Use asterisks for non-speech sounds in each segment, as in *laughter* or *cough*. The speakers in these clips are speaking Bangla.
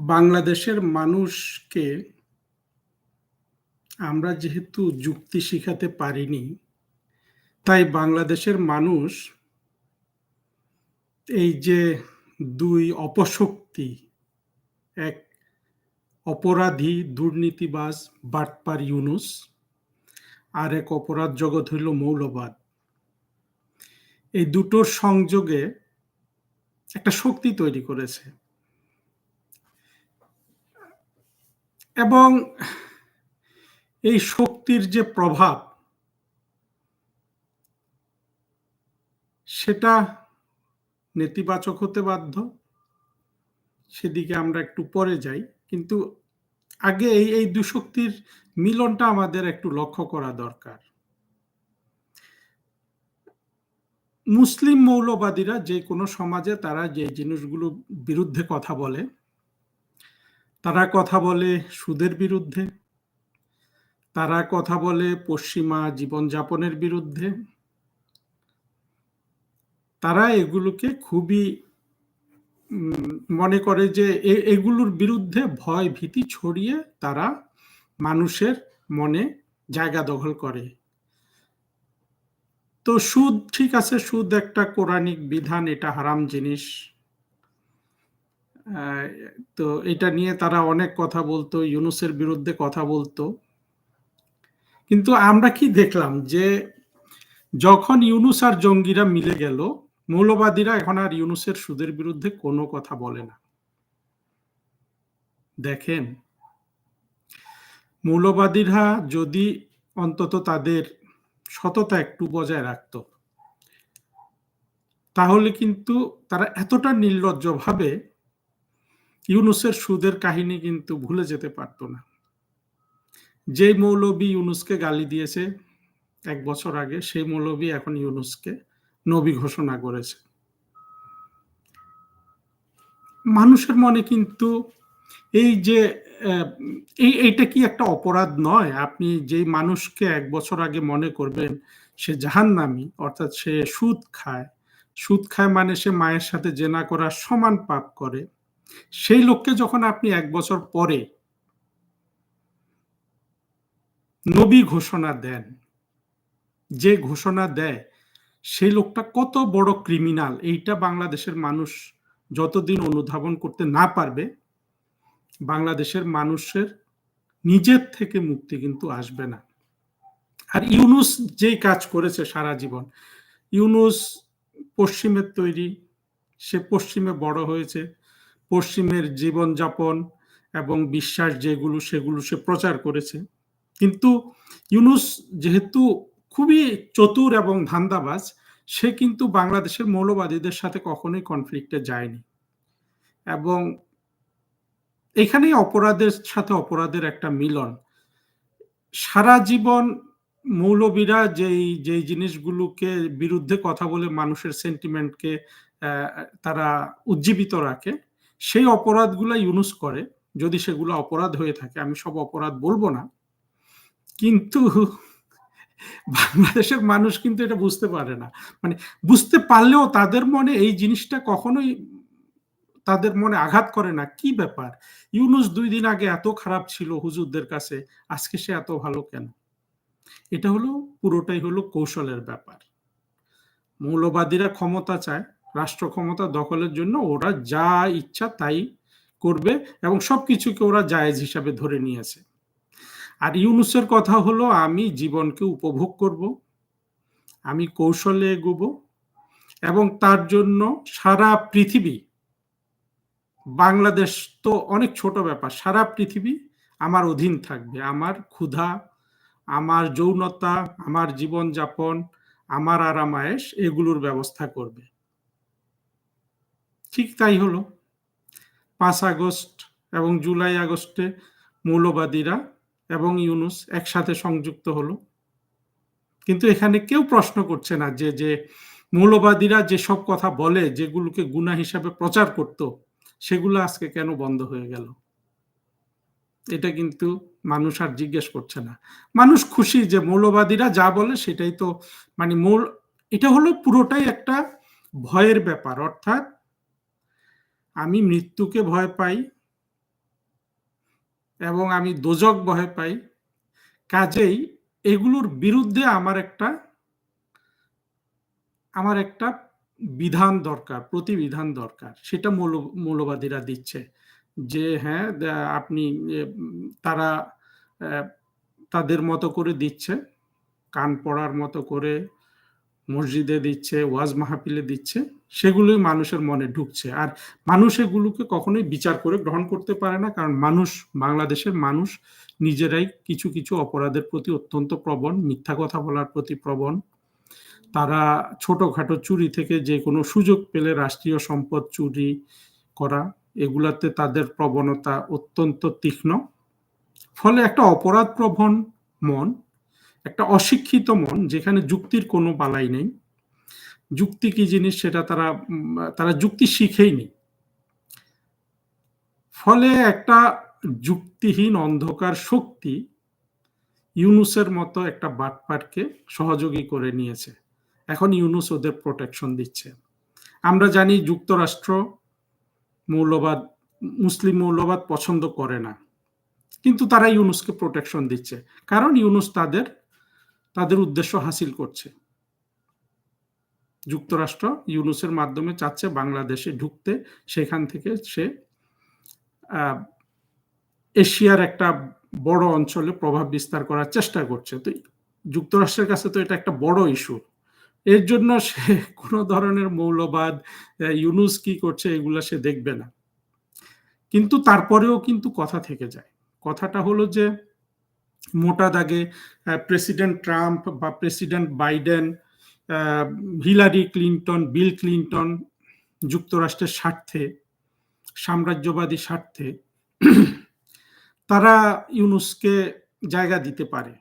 বাংলাদেশের মানুষকে আমরা যেহেতু যুক্তি শিখাতে পারিনি, তাই বাংলাদেশের মানুষ এই যে দুই অপশক্তি, এক অপরাধী, দুর্নীতিবাজ, বাটপার ইউনুস, আর এক অপরাধ জগৎ হইল মৌলবাদ। এই দুটোর সংযোগে একটা শক্তি তৈরি করেছে। এবং এই শক্তির যে প্রভাব সেটা নেতিবাচক হতে বাধ্য। সেদিকে আমরা একটু পরে যাই। কিন্তু আগে এই, এই দুশক্তির মিলনটা আমাদের একটু লক্ষ্য করা দরকার। মুসলিম মৌলবাদীরা যে কোনো সমাজে তারা যে জিনিসগুলো বিরুদ্ধে কথা বলে তারা কথা বলে সুদের বিরুদ্ধে, তারা কথা বলে পশ্চিমা জীবনযাপনের বিরুদ্ধে। তারা এগুলোকে খুবই মনে করে যে এগুলোর বিরুদ্ধে ভয় ভীতি ছড়িয়ে তারা মানুষের মনে জায়গা দখল করে। তো সুদ ঠিক আছে, সুদ একটা কোরআনিক বিধান, এটা হারাম জিনিস। তো এটা নিয়ে তারা অনেক কথা বলতো, ইউনুসের বিরুদ্ধে কথা বলতো। কিন্তু আমরা কি দেখলাম যে যখন ইউনুস আর জঙ্গিরা মিলে গেল, মৌলবাদীরা এখন আর ইউনুসের সুদের বিরুদ্ধে কোনো কথা বলে না। দেখেন মৌলবাদীরা যদি অন্তত তাদের সততা একটু বজায় রাখত তাহলে কিন্তু তারা এতটা নির্লজ্জভাবে ইউনুসের সুদের কাহিনী কিন্তু ভুলে যেতে পারতো না। যে মৌলবী ইউনুসকে গালি দিয়েছে এক বছর আগে, সেই মৌলবী এখন ইউনুসকে নবী ঘোষণা করেছে। মানুষের মনে কিন্তু এই যে এই, এইটা কি একটা অপরাধ নয়? আপনি যেই মানুষকে এক বছর আগে মনে করবেন, সে জাহান্নামী, অর্থাৎ সে সুদ খায়। সুদ খায় মানে সে মায়ের সাথে জেনা করার সমান পাপ করে। সেই লোককে যখন আপনি এক বছর পরে নবী ঘোষণা দেন, যে ঘোষণা দেয়, সেই লোকটা কত বড় ক্রিমিনাল এইটা বাংলাদেশের মানুষ যতদিন অনুধাবন করতে না পারবে, বাংলাদেশের মানুষের নিজের থেকে মুক্তি কিন্তু আসবে না। আর ইউনুস যেই কাজ করেছে সারা জীবন, ইউনুস পশ্চিমের তৈরি, সে পশ্চিমে বড় হয়েছে পশ্চিমের জীবনযাপন এবং বিশ্বাস যেগুলো, সেগুলো সে প্রচার করেছে। কিন্তু ইউনুস যেহেতু খুবই চতুর এবং ধান্দাবাজ, সে কিন্তু বাংলাদেশের মৌলবাদীদের সাথে কখনোই কনফ্লিক্টে যায়নি। এবং এখানেই অপরাধের সাথে অপরাধের একটা মিলন। সারা জীবন মৌলবীরা যেই যেই জিনিসগুলোকে বিরুদ্ধে কথা বলে মানুষের সেন্টিমেন্টকে তারা উজ্জীবিত রাখে সেই অপরাধগুলো ইউনুস করে, যদি সেগুলো অপরাধ হয়ে থাকে, আমি সব অপরাধ বলব না। কিন্তু বাংলাদেশের মানুষ কিন্তু এটা বুঝতে পারে না। মানে বুঝতে পারলেও তাদের মনে এই জিনিসটা কখনোই তাদের মনে আঘাত করে না। কি ব্যাপার? ইউনুস দুই দিন আগে এত খারাপ ছিল হুজুরদের কাছে, আজকে সে এত ভালো কেন? এটা হলো, পুরোটাই হলো কৌশলের ব্যাপার। মৌলবাদীরা ক্ষমতা চায় রাষ্ট্র ক্ষমতা দখলের জন্য ওরা যা ইচ্ছা তাই করবে এবং সব কিছুকে ওরা জায়েজ হিসাবে ধরে নিয়েছে আর ইউনুসের কথা হলো, আমি জীবনকে উপভোগ করব, আমি কৌশলে এগোবো এবং তার জন্য সারা পৃথিবী, বাংলাদেশ তো অনেক ছোট ব্যাপার, সারা পৃথিবী আমার অধীন থাকবে। আমার ক্ষুধা, আমার যৌনতা, আমার জীবনযাপন, আমার আরামায়েশ এগুলোর ব্যবস্থা করবে। ঠিক তাই হলো। পাঁচ আগস্ট এবং জুলাই আগস্টে মৌলবাদীরা এবং ইউনুস একসাথে সংযুক্ত হলো। কিন্তু এখানে কেউ প্রশ্ন করছে না যে যে মৌলবাদীরা যেসব কথা বলে, যেগুলোকে গুণা হিসাবে প্রচার করত, সেগুলো আজকে কেন বন্ধ হয়ে গেল? এটা কিন্তু মানুষ আর জিজ্ঞেস করছে না। মানুষ খুশি যে মৌলবাদীরা যা বলে সেটাই তো মানে মৌল, এটা হলো পুরোটাই একটা ভয়ের ব্যাপার। অর্থাৎ আমি মৃত্যুকে ভয় পাই এবং আমি দোজক ভয় পাই। কাজেই এগুলোর বিরুদ্ধে আমার একটা আমার একটা বিধান দরকার, প্রতিবিধান দরকার। সেটা মৌল, মৌলবাদীরা দিচ্ছে যে হ্যাঁ আপনি তারা তাদের মতো করে দিচ্ছে, কান পড়ার মতো করে মসজিদে দিচ্ছে, ওয়াজ মাহফিলে দিচ্ছে, সেগুলোই মানুষের মনে ঢুকছে। আর মানুষ এগুলোকে কখনোই বিচার করে গ্রহণ করতে পারে না, কারণ মানুষ, বাংলাদেশের মানুষ নিজেরাই কিছু কিছু অপরাধের প্রতি অত্যন্ত প্রবণ, মিথ্যা কথা বলার প্রতি প্রবণ। তারা ছোটখাটো চুরি থেকে যে কোনো সুযোগ পেলে রাষ্ট্রীয় সম্পদ চুরি করা, এগুলাতে তাদের প্রবণতা অত্যন্ত তীক্ষ্ণ। ফলে একটা অপরাধ প্রবণ মন একটা অশিক্ষিত মন যেখানে যুক্তির কোনো বালাই নেই। যুক্তি কি জিনিস সেটা তারা তারা যুক্তি শিখেইনি। ফলে একটা যুক্তিহীন অন্ধকার শক্তি ইউনুসের মতো একটা বাটপাটকে সহযোগী করে নিয়েছে। এখন ইউনুস ওদের প্রোটেকশন দিচ্ছে। আমরা জানি যুক্তরাষ্ট্র মৌলবাদ, মুসলিম মৌলবাদ পছন্দ করে না। কিন্তু তারা ইউনুসকে প্রোটেকশন দিচ্ছে। কারণ ইউনুস তাদের তাদের উদ্দেশ্য হাসিল করছে। যুক্তরাষ্ট্র ইউনুসের মাধ্যমে চাচ্ছে বাংলাদেশে ঢুকতে, সেখান থেকে সে এশিয়ার একটা বড় অঞ্চলে প্রভাব বিস্তার করার চেষ্টা করছে। তো যুক্তরাষ্ট্রের কাছে তো এটা একটা বড় ইস্যু। এর জন্য সে *laughs* কোনো ধরনের মৌলবাদ ইউনুস কি করছে এগুলো সে দেখবে না। কিন্তু তারপরেও কিন্তু কথা থেকে যায়। কথাটা হলো যে মোটা দাগে প্রেসিডেন্ট ট্রাম্প বা president Biden Hillary Clinton Bill Clinton যুক্তরাষ্ট্রের স্বার্থে, সাম্রাজ্যবাদী স্বার্থে, তারা ইউনুসকে জায়গা দিতে পারে।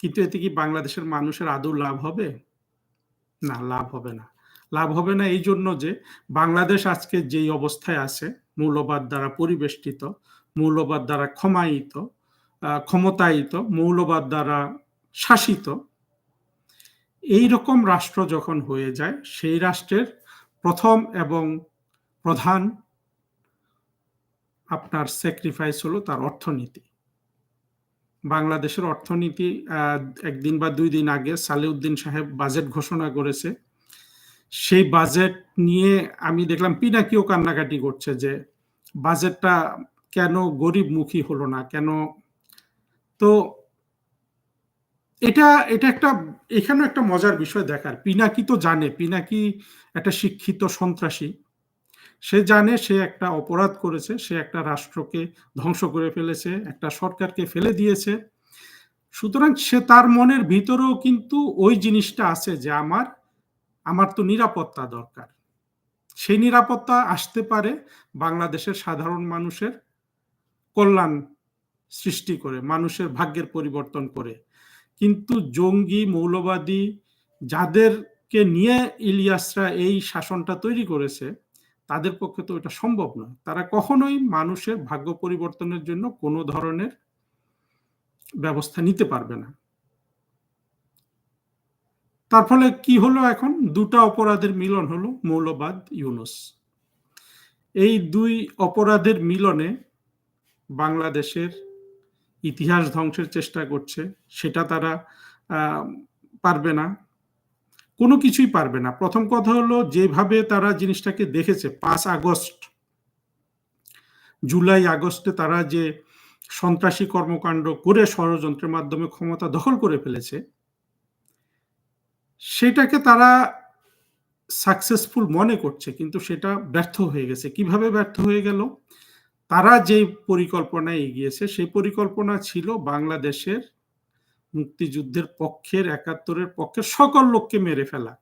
কিন্তু এতে কি বাংলাদেশের মানুষের আদৌ লাভ হবে? না, লাভ হবে না। লাভ হবে না এই জন্য যে বাংলাদেশ আজকে যেই অবস্থায় আছে, মৌলবাদ দ্বারা পরিবেষ্টিত, মৌলবাদ দ্বারা ক্ষমায়িত ক্ষমতায়িত, মৌলবাদ দ্বারা শাসিত। এই রকম রাষ্ট্র যখন হয়ে যায়, সেই রাষ্ট্রের প্রথম এবং প্রধান আপনার স্যাক্রিফাইস হলো তার অর্থনীতি। বাংলাদেশের অর্থনীতি একদিন বা দুই দিন আগে সালেউদ্দিন সাহেব বাজেট ঘোষণা করেছে। সেই বাজেট নিয়ে আমি দেখলাম পিনাকিও কান্নাকাটি করছে যে বাজেটটা কেন গরিবমুখী হলো না? কেন তো এটা এটা একটা, এখানেও একটা মজার বিষয় দেখার। পিনাকি তো জানে, পিনাকি একটা শিক্ষিত সন্ত্রাসী। সে জানে, সে একটা অপরাধ করেছে, সে একটা রাষ্ট্রকে ধ্বংস করে ফেলেছে, একটা সরকারকে ফেলে দিয়েছে। সুতরাং সে তার মনের ভিতরেও কিন্তু ওই জিনিসটা আছে যে আমার আমার তো নিরাপত্তা দরকার। সেই নিরাপত্তা আসতে পারে বাংলাদেশের সাধারণ মানুষের কল্যাণ সৃষ্টি করে, মানুষের ভাগ্যের পরিবর্তন করে। কিন্তু জঙ্গি, মৌলবাদী যাদেরকে নিয়ে ইলিয়াসরা এই শাসনটা তৈরি করেছে, তাদের পক্ষে তো এটা সম্ভব নয়। তারা কখনোই মানুষের ভাগ্য পরিবর্তনের জন্য কোনো ধরনের ব্যবস্থা নিতে পারবে না। তার ফলে কি হলো এখন? দুটা অপরাধের মিলন হলো, মৌলবাদ, ইউনুস। এই দুই অপরাধের মিলনে বাংলাদেশের ইতিহাস ধ্বংসের চেষ্টা করছে, সেটা তারা পারবে না। কোনো কিছুই পারবে না। প্রথম কথা হলো, যেভাবে তারা জিনিসটাকে দেখেছে, পাঁচ আগস্ট, জুলাই আগস্টে তারা যে সন্ত্রাসী কর্মকাণ্ড করে ষড়যন্ত্রের মাধ্যমে ক্ষমতা দখল করে ফেলেছে, সেটাকে তারা সাকসেসফুল মনে করছে, কিন্তু সেটা ব্যর্থ হয়ে গেছে। কীভাবে ব্যর্থ হয়ে গেল? তারা যে পরিকল্পনায় এগিয়েছে, সেই পরিকল্পনা ছিল বাংলাদেশের মুক্তিযুদ্ধের পক্ষের, একাত্তরের পক্ষের সকল লোককে মেরে ফেলা।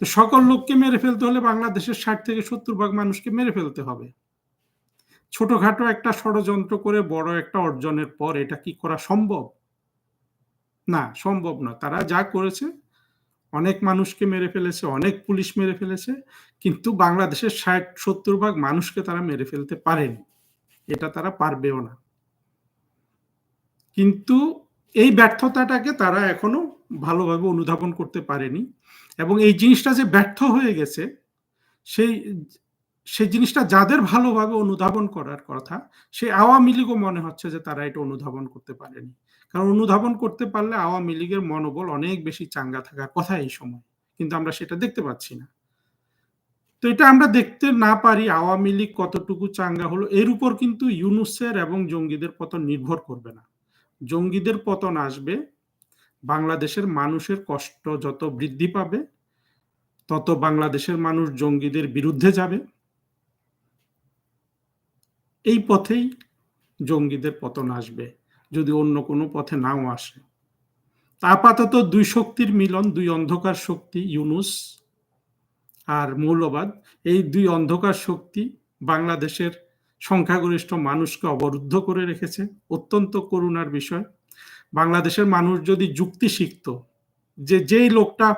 তো সকল লোককে মেরে ফেলতে হলে বাংলাদেশের ষাট থেকে সত্তর ভাগ মানুষকে মেরে ফেলতে হবে। ছোটখাটো একটা ষড়যন্ত্র করে বড় একটা অর্জনের পর এটা কি করা সম্ভব? না সম্ভব না তারা যা করেছে অনেক মানুষকে মেরে ফেলেছে, অনেক পুলিশ মেরে ফেলেছে, কিন্তু বাংলাদেশের ষাট, সত্তর ভাগ মানুষকে তারা মেরে ফেলতে পারেনি। এটা তারা পারবেও না। কিন্তু এই ব্যর্থতাটাকে তারা এখনও ভালোভাবে অনুধাবন করতে পারেনি এবং এই জিনিসটা যে ব্যর্থ হয়ে গেছে, সেই সেই জিনিসটা যাদের ভালোভাবে অনুধাবন করার কথা, সে আওয়ামী লীগও মনে হচ্ছে যে তারা এটা অনুধাবন করতে পারেনি। কারণ অনুধাবন করতে পারলে আওয়ামী লীগের মনোবল অনেক বেশি চাঙ্গা থাকার কথা এই সময়। কিন্তু আমরা সেটা দেখতে পাচ্ছি না। তো এটা আমরা দেখতে না পারি আওয়ামী লীগ কতটুকু চাঙ্গা হলো, এর উপর কিন্তু ইউনুসের এবং জঙ্গিদের পতন নির্ভর করবে না। জঙ্গিদের পতন আসবে, বাংলাদেশের মানুষের কষ্ট যত বৃদ্ধি পাবে, তত বাংলাদেশের মানুষ জঙ্গিদের বিরুদ্ধে যাবে। এই পথেই জঙ্গিদের পতন আসবে, যদি অন্য কোনো পথে নাও আসে। আপাতত দুই শক্তির মিলন, দুই অন্ধকার শক্তি ইউনুস আর মৌলবাদ, এই দুই অন্ধকার শক্তি বাংলাদেশের সংখ্যাগরিষ্ঠ মানুষকে অবরুদ্ধ করে রেখেছে। অত্যন্ত করুণার বিষয়। বাংলাদেশের মানুষ যদি যুক্তি শিখত যে যেই লোকটা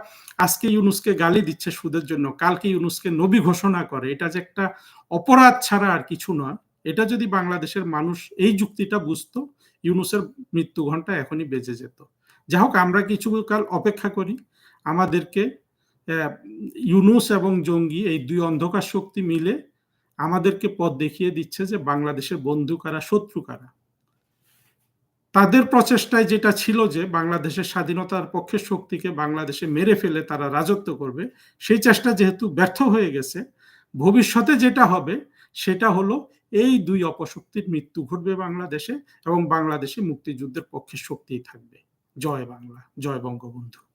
আজকে ইউনুসকে গালি দিচ্ছে সুদের জন্য, কালকে ইউনুসকে নবী ঘোষণা করে, এটা যে একটা অপরাধ ছাড়া আর কিছু নয়। এটা যদি বাংলাদেশের মানুষ এই যুক্তিটা বুঝতো, ইউনুসের মৃত্যু ঘণ্টা এখনই বেজে যেত। যাই হোক, আমরা কিছু কাল অপেক্ষা করি। আমাদেরকে ইউনুস এবং জঙ্গি এই দুই অন্ধকার শক্তি মিলে আমাদেরকে পথ দেখিয়ে দিচ্ছে যে বাংলাদেশের বন্ধু কারা, শত্রু কারা। তাদের প্রচেষ্টায় যেটা ছিল যে বাংলাদেশের স্বাধীনতার পক্ষের শক্তিকে বাংলাদেশে মেরে ফেলে তারা রাজত্ব করবে, সেই চেষ্টা যেহেতু ব্যর্থ হয়ে গেছে, ভবিষ্যতে যেটা হবে সেটা হলো এই দুই অপশক্তির মৃত্যু ঘটবে বাংলাদেশে এবং বাংলাদেশে মুক্তিযুদ্ধের পক্ষে শক্তি থাকবে। জয় বাংলা, জয় বঙ্গবন্ধু।